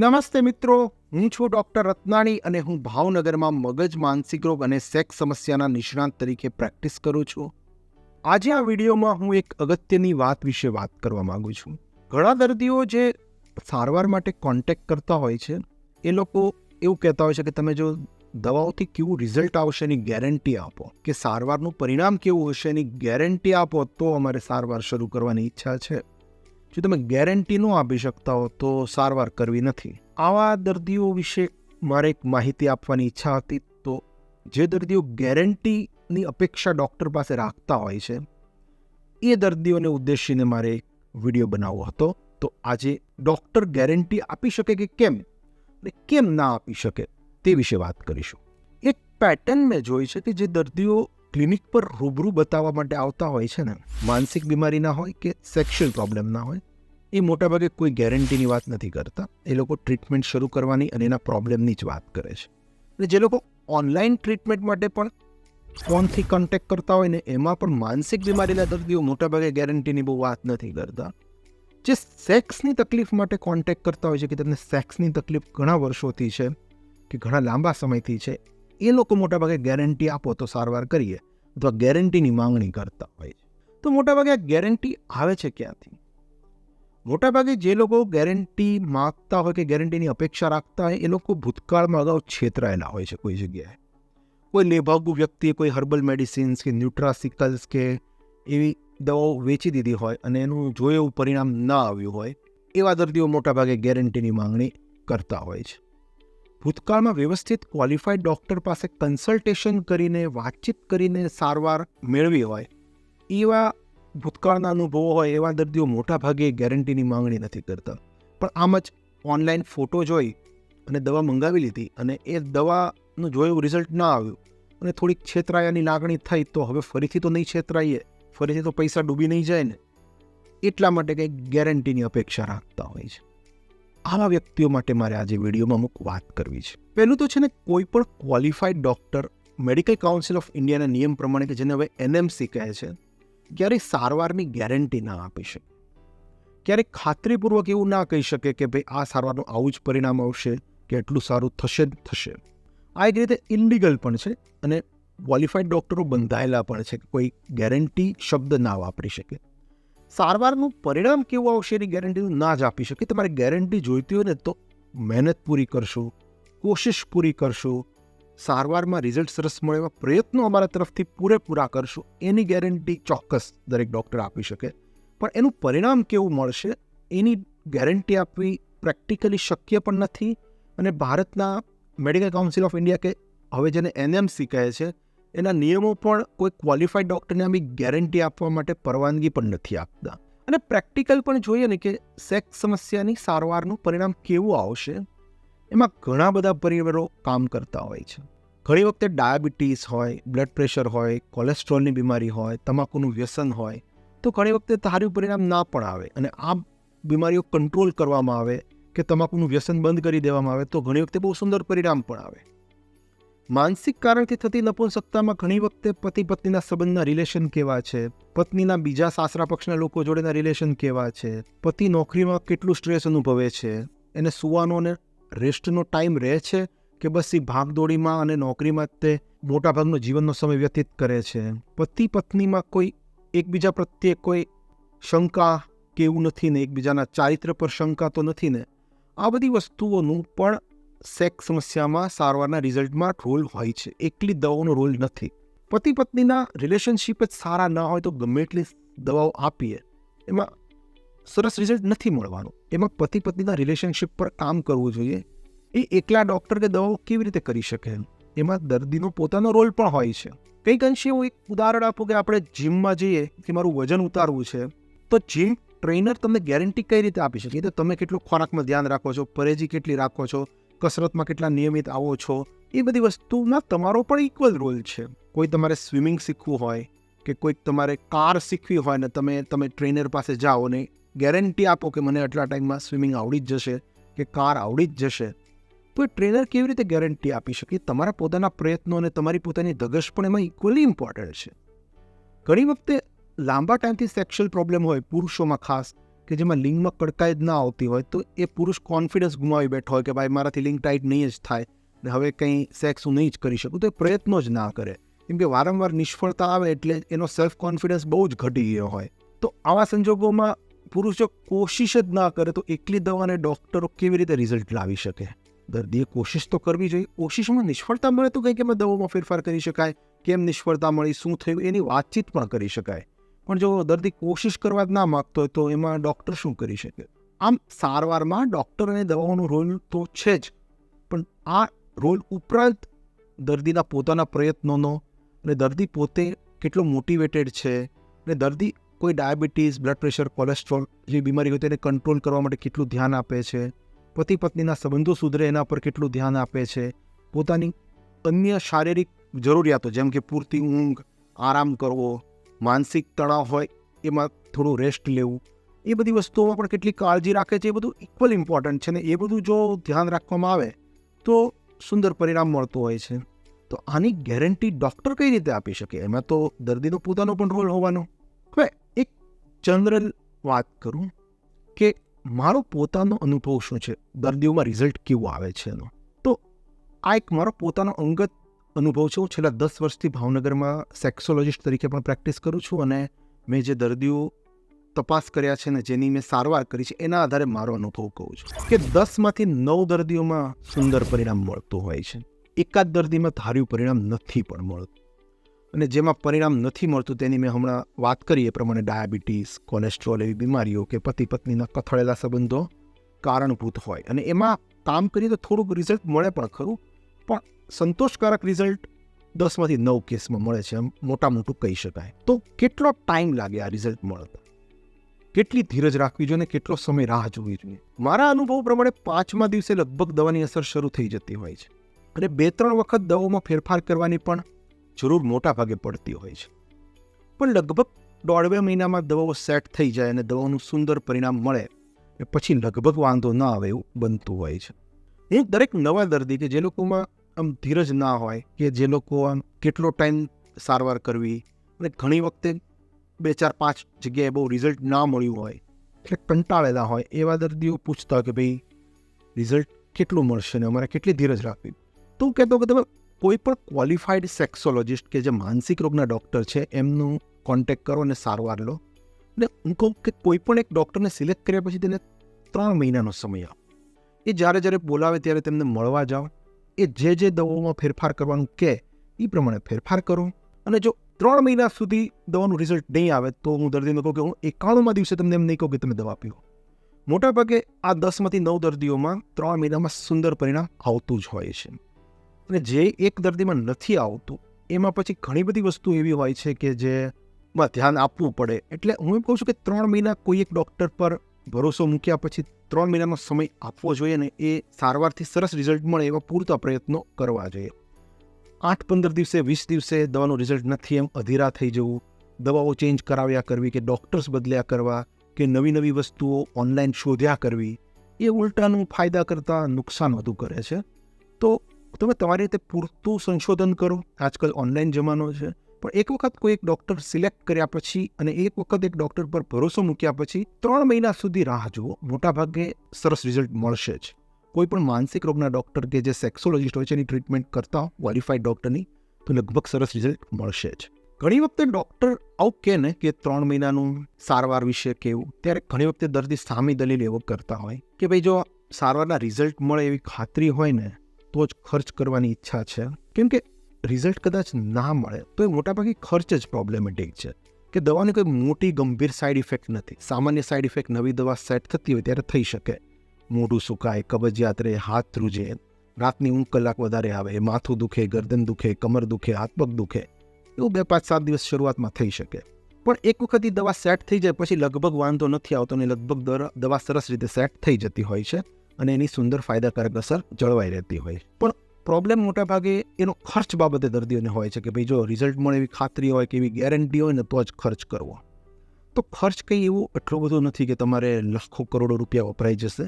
નમસ્તે મિત્રો, હું છું ડૉક્ટર રત્નાણી અને હું ભાવનગરમાં મગજ માનસિક રોગ અને સેક્સ સમસ્યાના નિષ્ણાત તરીકે પ્રેક્ટિસ કરું છું. આજે આ વિડીયોમાં હું એક અગત્યની વાત વિશે વાત કરવા માગું છું. ઘણા દર્દીઓ જે સારવાર માટે કોન્ટેક્ટ કરતા હોય છે, એ લોકો એવું કહેતા હોય છે કે તમે જો દવાઓથી કેવું રિઝલ્ટ આવશે એની ગેરંટી આપો, કે સારવારનું પરિણામ કેવું હશે એની ગેરંટી આપો, તો અમારે સારવાર શરૂ કરવાની ઈચ્છા છે. જો તમે ગેરંટી ન આપી શકતા હો, તો સારવાર કરવી નથી. આવા દર્દીઓ વિશે મારે એક માહિતી આપવાની ઈચ્છા હતી, તો જે દર્દીઓ ગેરંટીની અપેક્ષા ડૉક્ટર પાસે રાખતા હોય છે, એ દર્દીઓને ઉદ્દેશીને મારે એક વીડિયો બનાવવો હતો. તો આજે ડૉક્ટર ગેરંટી આપી શકે કે કેમ? અને કેમ ના આપી શકે તે વિશે વાત કરીશું. એક પેટર્ન મેં જોઈ છે કે જે દર્દીઓ ક્લિનિક પર રૂબરૂ બતાવવા માટે આવતા હોય છે ને, માનસિક બીમારીના હોય કે સેક્સ્યુઅલ પ્રોબ્લેમના હોય, એ મોટાભાગે કોઈ ગેરંટીની વાત નથી કરતા. એ લોકો ટ્રીટમેન્ટ શરૂ કરવાની અને એના પ્રોબ્લેમની જ વાત કરે છે. અને જે લોકો ઓનલાઈન ટ્રીટમેન્ટ માટે પણ ફોનથી કોન્ટેક્ટ કરતા હોય ને, એમાં પણ માનસિક બીમારીના દર્દીઓ મોટાભાગે ગેરંટીની બહુ વાત નથી કરતા. જે સેક્સની તકલીફ માટે કોન્ટેક્ટ કરતા હોય છે, કે તમને સેક્સની તકલીફ ઘણા વર્ષોથી છે, કે ઘણા લાંબા સમયથી છે એ લોકો મોટાભાગે ગેરંટી આપો તો સારવાર કરીએ અથવા ગેરંટીની માંગણી કરતા હોય છે. તો મોટાભાગે આ ગેરંટી આવે છે ક્યાંથી? મોટાભાગે જે લોકો ગેરંટી માગતા હોય કે ગેરંટીની અપેક્ષા રાખતા હોય, એ લોકો ભૂતકાળમાં અગાઉ છેતરાયેલા હોય છે કોઈ જગ્યાએ. કોઈ લેભાગુ વ્યક્તિએ કોઈ હર્બલ મેડિસિન્સ કે ન્યુટ્રાસિકલ્સ કે એવી દવાઓ વેચી દીધી હોય અને એનું જોયું પરિણામ ન આવ્યું હોય, એવા દર્દીઓ મોટાભાગે ગેરંટીની માંગણી કરતા હોય છે. ભૂતકાળમાં વ્યવસ્થિત ક્વોલિફાઈડ ડૉક્ટર પાસે કન્સલ્ટેશન કરીને, વાતચીત કરીને સારવાર મેળવી હોય. એવા ભૂતકાળના અનુભવો હોય, એવા દર્દીઓ મોટાભાગે ગેરંટીની માંગણી નથી કરતા. પણ આમ જ ઓનલાઈન ફોટો જોઈ અને દવા મંગાવી લીધી અને એ દવાનું જોયું રિઝલ્ટ ના આવ્યું અને થોડીક છેતરાયાની લાગણી થઈ, તો હવે ફરીથી તો નહીં છેતરાઈએ, ફરીથી તો પૈસા ડૂબી નહીં જાય ને. એટલા માટે કંઈક ગેરંટીની અપેક્ષા રાખતા હોય છે. આવા વ્યક્તિઓ માટે મારે આજે વિડીયોમાં અમુક વાત કરવી છે. પહેલું તો છે ને, કોઈ પણ qualified doctor medical council of ઇન્ડિયાના નિયમ પ્રમાણે કે જેને હવે એનએમસી કહે છે ક્યારેય સારવારની ગેરંટી ના આપી શકે. ક્યારેક ખાતરીપૂર્વક એવું ના કહી શકે કે ભાઈ આ સારવારનું આવું જ પરિણામ આવશે, કે એટલું સારું થશે જ થશે. આ એક રીતે ઇલિગલ પણ છે અને ક્વોલિફાઈડ ડૉક્ટરો બંધાયેલા પણ છે કોઈ ગેરંટી શબ્દ ના વાપરી શકે. સારવારનું પરિણામ કેવું આવશે એની ગેરંટી ના જ આપી શકે. તમારે ગેરંટી જોઈતી હોય ને તો મહેનત પૂરી કરશો, કોશિશ પૂરી કરશો, સારવારમાં રિઝલ્ટ સરસ મળે એવા પ્રયત્નો અમારા તરફથી પૂરેપૂરા કરશો, એની ગેરંટી ચોક્કસ દરેક ડૉક્ટર આપી શકે. પણ એનું પરિણામ કેવું મળશે? એની ગેરંટી આપવી પ્રેક્ટિકલી શક્ય પણ નથી. અને ભારતના મેડિકલ કાઉન્સિલ ઓફ ઇન્ડિયા કે હવે જેને એનએમસી કહે છે એના નિયમો પણ કોઈ ક્વોલિફાઈડ ડૉક્ટરને આમ ગેરંટી આપવા માટે પરવાનગી પણ નથી આપતા. અને પ્રેક્ટિકલ પણ જોઈએ ને કે સેક્સ સમસ્યાની સારવારનું પરિણામ કેવું આવશે, એમાં ઘણા બધા પરિબળો કામ કરતા હોય છે. ઘણી વખતે ડાયાબિટીસ હોય બ્લડ પ્રેશર હોય કોલેસ્ટ્રોલની બીમારી હોય, તમાકુનું વ્યસન હોય, તો ઘણી વખતે સારું પરિણામ ના પણ આવે અને આ બીમારીઓ કંટ્રોલ કરવામાં આવે કે તમાકુનું વ્યસન બંધ કરી દેવામાં આવે તો ઘણી વખતે બહુ સુંદર પરિણામ પણ આવે. માનસિક કારણથી થતી નપુંસકતામાં ઘણી વખતે પતિ પત્નીના સંબંધના રિલેશન કેવા છે? પત્નીના બીજા સાસરા પક્ષના લોકો જોડેના રિલેશન કેવા છે? પતિ નોકરીમાં કેટલું સ્ટ્રેસ અનુભવે છે? એને સુવાનો અને રેસ્ટનો ટાઈમ રહે છે કે બસ એ ભાગદોડીમાં અને નોકરીમાં તે મોટાભાગનો જીવનનો સમય વ્યતીત કરે છે? પતિ પત્નીમાં કોઈ એકબીજા પ્રત્યે કોઈ શંકા કે એવું નથી ને એકબીજાના ચારિત્ર પર શંકા તો નથી ને? આ બધી વસ્તુઓનું પણ સેક્સ સમસ્યામાં સારવારના રિઝલ્ટમાં રોલ હોય છે. એકલી દવાઓનો રોલ નથી. પતિ પત્નીના રિલેશનશીપ જ સારા ના હોય તો ગમે એટલી દવાઓ આપીએ. એમાં સરસ રિઝલ્ટ નથી મળવાનું. એમાં પતિ પત્નીના રિલેશનશીપ પર કામ કરવું જોઈએ. એ એકલા ડૉક્ટર કે દવાઓ કેવી રીતે કરી શકે? એમાં દર્દીનો પોતાનો રોલ પણ હોય છે. કંઈક અંશે હું એક ઉદાહરણ આપું કે આપણે જીમમાં જઈએ કે મારું વજન ઉતારવું છે, તો જીમ ટ્રેનર તમને ગેરંટી કઈ રીતે આપી શકે? તો તમે કેટલું ખોરાકમાં ધ્યાન રાખો છો? પરેજી કેટલી રાખો છો? કસરતમાં કેટલા નિયમિત આવો છો, એ બધી વસ્તુમાં તમારો પણ ઇક્વલ રોલ છે. કોઈ તમારે સ્વિમિંગ શીખવું હોય કે કોઈક તમારે કાર શીખવી હોય ને તમે તમે ટ્રેનર પાસે જાઓ ને ગેરંટી આપો કે મને આટલા ટાઈમમાં સ્વિમિંગ આવડી જ જશે કે કાર આવડી જ જશે, તો એ ટ્રેનર કેવી રીતે ગેરંટી આપી શકે? તમારા પોતાના પ્રયત્નો અને તમારી પોતાની ધગશ પણ એમાં ઇક્વલી ઇમ્પોર્ટન્ટ છે. ઘણી વખતે લાંબા ટાઈમથી સેક્સ્યુઅલ પ્રોબ્લેમ હોય, પુરુષોમાં ખાસ કે જેમાં લિંગમાં કડકાઈ જ ના આવતી હોય, તો એ પુરુષ કોન્ફિડન્સ ગુમાવી બેઠો હોય કે ભાઈ મારાથી લિંગ ટાઈટ નહીં જ થાય, ને હવે કંઈ સેક્સ હું નહીં જ કરી શકું, તો એ પ્રયત્નો જ ના કરે. કેમ કે વારંવાર નિષ્ફળતા આવે એટલે એનો સેલ્ફ કોન્ફિડન્સ બહુ જ ઘટી ગયો હોય. તો આવા સંજોગોમાં પુરુષ જો કોશિશ જ ના કરે તો એકલી દવાને ડૉક્ટરો કેવી રીતે રિઝલ્ટ લાવી શકે? દર્દીએ કોશિશ તો કરવી જોઈએ. કોશિશમાં નિષ્ફળતા મળે તો કંઈક એમાં દવામાં ફેરફાર કરી શકાય? કેમ નિષ્ફળતા મળી? શું થયું? એની વાતચીત પણ કરી શકાય. પણ જો દર્દી કોશિશ કરવા જ ના માગતો હોય તો એમાં ડૉક્ટર શું કરી શકે? આમ સારવારમાં ડૉક્ટર અને દવાઓનો રોલ તો છે જ, પણ આ રોલ ઉપરાંત દર્દીના પોતાના પ્રયત્નોનો અને દર્દી પોતે કેટલો મોટિવેટેડ છે અને દર્દી કોઈ ડાયાબિટીસ, બ્લડ પ્રેશર કોલેસ્ટ્રોલ જે બીમારી હોય તેને કંટ્રોલ કરવા માટે કેટલું ધ્યાન આપે છે? પતિ પત્નીના સંબંધો સુધરે એના પર કેટલું ધ્યાન આપે છે? પોતાની અન્ય શારીરિક જરૂરિયાતો જેમ કે પૂરતી ઊંઘ, આરામ કરવો માનસિક તણાવ હોય, એમાં થોડું રેસ્ટ લેવું, એ બધી વસ્તુઓમાં પણ કેટલી કાળજી રાખે છે એ બધું ઇક્વલ ઇમ્પોર્ટન્ટ છે ને એ બધું જો ધ્યાન રાખવામાં આવે, તો સુંદર પરિણામ મળતું હોય છે. તો આની ગેરંટી ડૉક્ટર કઈ રીતે આપી શકે? એમાં તો દર્દીનો પોતાનો પણ રોલ હોવાનો. હવે એક જનરલ વાત કરું કે મારો પોતાનો અનુભવ શું છે? દર્દીઓમાં રિઝલ્ટ કેવું આવે છે એનો? તો આ એક મારો પોતાનો અંગત અનુભવ છે. હું છેલ્લા દસ વર્ષથી ભાવનગરમાં સેક્સોલોજિસ્ટ તરીકે પણ પ્રેક્ટિસ કરું છું અને મેં જે દર્દીઓ તપાસ કર્યા છે ને જેની મેં સારવાર કરી છે, એના આધારે મારો અનુભવ કહું છું કે દસમાંથી નવ દર્દીઓમાં સુંદર પરિણામ મળતું હોય છે. એકાદ દર્દીમાં ધાર્યું પરિણામ નથી પણ મળતું. અને જેમાં પરિણામ નથી મળતું તેની મેં હમણાં વાત કરી એ પ્રમાણે ડાયાબિટીસ, કોલેસ્ટ્રોલ એવી બીમારીઓ કે પતિ પત્નીના કથળેલા સંબંધો કારણભૂત હોય. અને એમાં કામ કરીએ તો થોડુંક રિઝલ્ટ મળે પણ ખરું. પણ સંતોષકારક રિઝલ્ટ દસમાંથી નવ કેસમાં મળે છે એમ મોટા મોટું કહી શકાય. તો કેટલો ટાઈમ લાગે આ રિઝલ્ટ મળતા? કેટલી ધીરજ રાખવી જોઈએ અને કેટલો સમય રાહ જોવી જોઈએ? મારા અનુભવ પ્રમાણે પાંચમા દિવસે લગભગ દવાની અસર શરૂ થઈ જતી હોય છે. અને બે ત્રણ વખત દવાઓમાં ફેરફાર કરવાની પણ જરૂર મોટા ભાગે પડતી હોય છે. પણ લગભગ દોઢ બે મહિનામાં દવાઓ સેટ થઈ જાય અને દવાનું સુંદર પરિણામ મળે પછી લગભગ વાંધો ન આવે એવું બનતું હોય છે. એ દરેક નવા દર્દી કે જે લોકોમાં આમ ધીરજ ના હોય કે જે લોકો આમ કેટલો ટાઈમ સારવાર કરવી અને ઘણી વખતે બે ચાર પાંચ જગ્યાએ બહુ રિઝલ્ટ ના મળ્યું હોય એટલે કંટાળેલા હોય એવા દર્દીઓ પૂછતા કે ભાઈ રિઝલ્ટ કેટલું મળશે ને? અમારે કેટલી ધીરજ રાખવી? તો હું કહેતો કે તમે કોઈ પણ ક્વોલિફાઈડ સેક્સોલોજિસ્ટ કે જે માનસિક રોગના ડૉક્ટર છે, એમનું કોન્ટેક્ટ કરો અને સારવાર લો. ને હું કહું કે કોઈ પણ એક ડૉક્ટરને સિલેક્ટ કર્યા પછી તેને ત્રણ મહિનાનો સમય આપો. એ જ્યારે જ્યારે બોલાવે ત્યારે તેમને મળવા જાઓ. એ જે જે દવાઓમાં ફેરફાર કરવાનું કહે એ પ્રમાણે ફેરફાર કરો. અને જો ત્રણ મહિના સુધી દવાનું રિઝલ્ટ નહીં આવે તો હું દર્દીને કહું કે હું એકાણુંમાં દિવસે તમને એમ નહીં કહું કે તમે દવા પીઓ. મોટાભાગે આ દસમાંથી નવ દર્દીઓમાં ત્રણ મહિનામાં સુંદર પરિણામ આવતું જ હોય છે. અને જે એક દર્દીમાં નથી આવતું, એમાં પછી ઘણી બધી વસ્તુ એવી હોય છે કે જેમાં ધ્યાન આપવું પડે. એટલે હું એમ કહું છું કે ત્રણ મહિના કોઈ એક ડૉક્ટર પર ભરોસો મૂક્યા પછી ત્રણ મહિનાનો સમય આપવો જોઈએ ને એ સારવારથી સરસ રિઝલ્ટ મળે એવા પૂરતા પ્રયત્નો કરવા જોઈએ. આઠ પંદર દિવસે, વીસ દિવસે દવાનું રિઝલ્ટ નથી એમ અધીરા થઈ જવું, દવાઓ ચેન્જ કરાવ્યા કરવી કે ડૉક્ટર્સ બદલ્યા કરવા કે નવી નવી વસ્તુઓ ઓનલાઈન શોધ્યા કરવી, એ ઉલટાનું ફાયદા કરતાં નુકસાન વધુ કરે છે. તો તમે તમારી રીતે પૂરતું સંશોધન કરો. આજકાલ ઓનલાઈન જમાનો છે. પણ એક વખત કોઈ એક ડૉક્ટર સિલેક્ટ કર્યા પછી અને એક વખત એક ડૉક્ટર પર ભરોસો મૂક્યા પછી ત્રણ મહિના સુધી રાહ જુઓ. મોટાભાગે સરસ રિઝલ્ટ મળશે જ. કોઈ પણ માનસિક રોગના ડૉક્ટર કે જે સેક્સોલોજિસ્ટ હોય છે, એની ટ્રીટમેન્ટ કરતા ક્વોલિફાઈડ ડૉક્ટરની તો લગભગ સરસ રિઝલ્ટ મળશે જ. ઘણી વખતે ડૉક્ટર આવું કહે ને કે ત્રણ મહિનાનું સારવાર વિશે કેવું. ત્યારે ઘણી વખતે દર્દી સામી દલીલ એવો કરતા હોય કે ભાઈ જો સારવારના રિઝલ્ટ મળે એવી ખાતરી હોય ને, તો જ ખર્ચ કરવાની ઈચ્છા છે. કેમ કે રિઝલ્ટ કદાચ ના મળે, તો એ મોટાભાગે ખર્ચ જ પ્રોબ્લેમેટિક છે. કે દવાની કોઈ મોટી ગંભીર સાઇડ ઇફેક્ટ નથી. સામાન્ય સાઇડ ઇફેક્ટ નવી દવા સેટ થતી હોય ત્યારે થઈ શકે. મોઢું સુકાય, કબજિયાત રહે, હાથ ધ્રુજે, રાતની ઊંઘ કલાક વધારે આવે, માથું દુખે, ગરદન દુખે, કમર દુખે હાથ પગ દુખે, એવું બે પાંચ સાત દિવસ શરૂઆતમાં થઈ શકે. પણ એક વખત દવા સેટ થઈ જાય પછી લગભગ વાંધો નથી આવતો અને લગભગ દવા સરસ રીતે સેટ થઈ જતી હોય છે અને એની સુંદર ફાયદાકારક અસર જળવાઈ રહેતી હોય પણ પ્રોબ્લેમ મોટાભાગે એનો ખર્ચ બાબતે દર્દીઓને હોય છે કે ભાઈ જો રિઝલ્ટ મળે એવી ખાતરી હોય કે એવી ગેરંટી હોય ને તો જ ખર્ચ કરવો. તો ખર્ચ કંઈ એવું એટલો બધો નથી કે તમારે લાખો કરોડો રૂપિયા વપરાઈ જશે.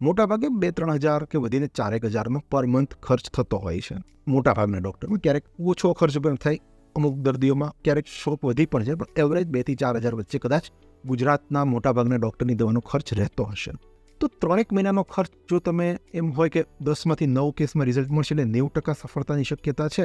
મોટાભાગે બે ત્રણ હજાર કે વધીને ચારેક હજારનો પર મંથ ખર્ચ થતો હોય છે. મોટાભાગના ડૉક્ટરમાં ક્યારેક ઓછો ખર્ચ પણ થાય. અમુક દર્દીઓમાં ક્યારેક શોપ વધી પણ છે પણ એવરેજ બેથી ચાર હજાર વચ્ચે કદાચ ગુજરાતના મોટાભાગના ડૉક્ટરની દવાનો ખર્ચ રહેતો હશે. તો ત્રણેક મહિનાનો ખર્ચ જો તમે એમ હોય કે દસમાંથી નવ કેસમાં રિઝલ્ટ મળશે એટલે નેવું ટકા સફળતાની શક્યતા છે,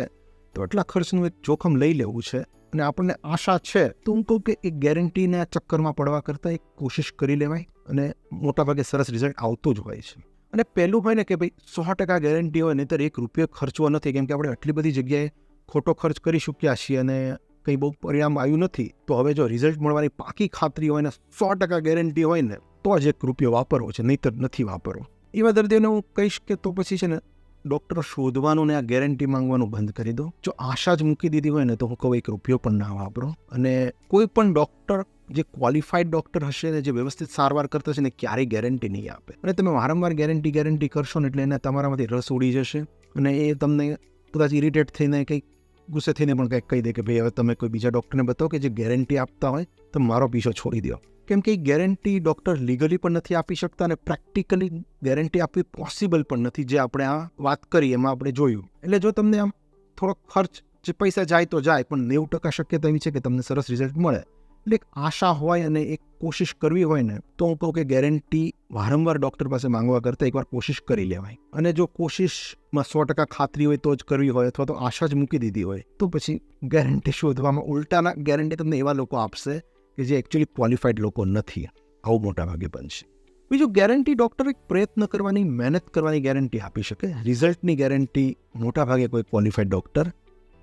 તો એટલા ખર્ચનું એક જોખમ લઈ લેવું છે. અને આપણને આશા છે, તો હું કહું કે એ ગેરંટીના ચક્કરમાં પડવા કરતાં એક કોશિશ કરી લેવાય અને મોટાભાગે સરસ રિઝલ્ટ આવતું જ હોય છે. અને પહેલું હોય ને કે ભાઈ, સો ટકા ગેરંટી હોય, નહીતર એક રૂપિયો ખર્ચવો નથી, કેમ કે આપણે આટલી બધી જગ્યાએ ખોટો ખર્ચ કરી ચૂક્યા છીએ અને કંઈ બહુ પરિણામ આવ્યું નથી, તો હવે જો રિઝલ્ટ મળવાની પાકી ખાતરી હોય ને સો ટકા ગેરંટી હોય ને તો જ એક રૂપિયો વાપરવો છે, નહીતર નથી વાપરવો. એવા દર્દીઓને હું કહીશ કે તો પછી છે ને ડૉક્ટર શોધવાનું ને આ ગેરંટી માંગવાનું બંધ કરી દો. જો આશા જ મૂકી દીધી હોય ને તો હું કહું એક રૂપિયો પણ ના વાપરો. અને કોઈ પણ ડૉક્ટર, જે ક્વોલિફાઈડ ડૉક્ટર હશે ને જે વ્યવસ્થિત સારવાર કરતા હશે ને ક્યારેય ગેરંટી નહીં આપે. અને તમે વારંવાર ગેરંટી ગેરંટી કરશો ને એટલે એને તમારામાંથી રસ ઉડી જશે. અને એ તમને કદાચ ઇરિટેટ થઈને કંઈક ગુસ્સે થઈને પણ કંઈક કહી દે કે ભાઈ હવે તમે કોઈ બીજા ડૉક્ટરને બતાવો કે જે ગેરંટી આપતા હોય તો મારો પીછો છોડી દો. કેમ કે ગેરંટી ડૉક્ટર લીગલી પણ નથી આપી શકતા અને પ્રેક્ટિકલી ગેરંટી આપવી પોસિબલ પણ નથી જે આપણે આ વાત કરી, એમાં આપણે જોયું. એટલે જો તમને આમ થોડોક ખર્ચ, જે પૈસા જાય તો જાય, પણ નેવું ટકા શક્યતા એવી છે કે તમને સરસ રિઝલ્ટ મળે. એટલે એક આશા હોય અને એક કોશિશ કરવી હોય ને, તો હું કહું કે ગેરંટી વારંવાર ડૉક્ટર પાસે માંગવા કરતાં એકવાર કોશિશ કરી લેવાય. અને જો કોશિશમાં સો ટકા ખાતરી હોય તો જ કરવી હોય અથવા તો આશા જ મૂકી દીધી હોય, તો પછી ગેરંટી શોધવામાં ઉલટાના ગેરંટી તમને એવા લોકો આપશે કે જે એકચ્યુઅલી ક્વોલિફાઈડ લોકો નથી, આવું મોટા ભાગે બનશે. બીજું ગેરંટી ડૉક્ટર એક પ્રયત્ન કરવાની, મહેનત કરવાની ગેરંટી આપી શકે. રિઝલ્ટની ગેરંટી મોટાભાગે કોઈ ક્વોલિફાઈડ ડૉક્ટર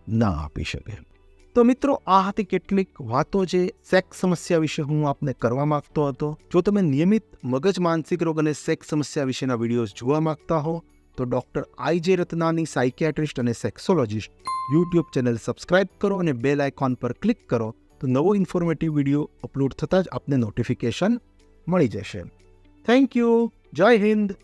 ના આપી શકે. તો મિત્રો, આ હતી કેટલીક વાતો જે સેક્સ સમસ્યા વિશે હું આપને કરવા માગતો હતો. જો તમે નિયમિત મગજ માનસિક રોગ અને સેક્સ સમસ્યા વિશેના વિડીયોઝ જોવા માંગતા હો, તો ડૉક્ટર આઈ જે રત્નાની સાયકિયાટ્રિસ્ટ અને સેક્સોલોજીસ્ટ યુટ્યુબ ચેનલ સબસ્ક્રાઇબ કરો અને બેલ આઇકોન પર ક્લિક કરો. તો નવો ઇન્ફોર્મેટિવ વીડિયો અપલોડ થતાં જ આપને નોટિફિકેશન મળી જશે. થેન્ક યુ જય હિન્દ.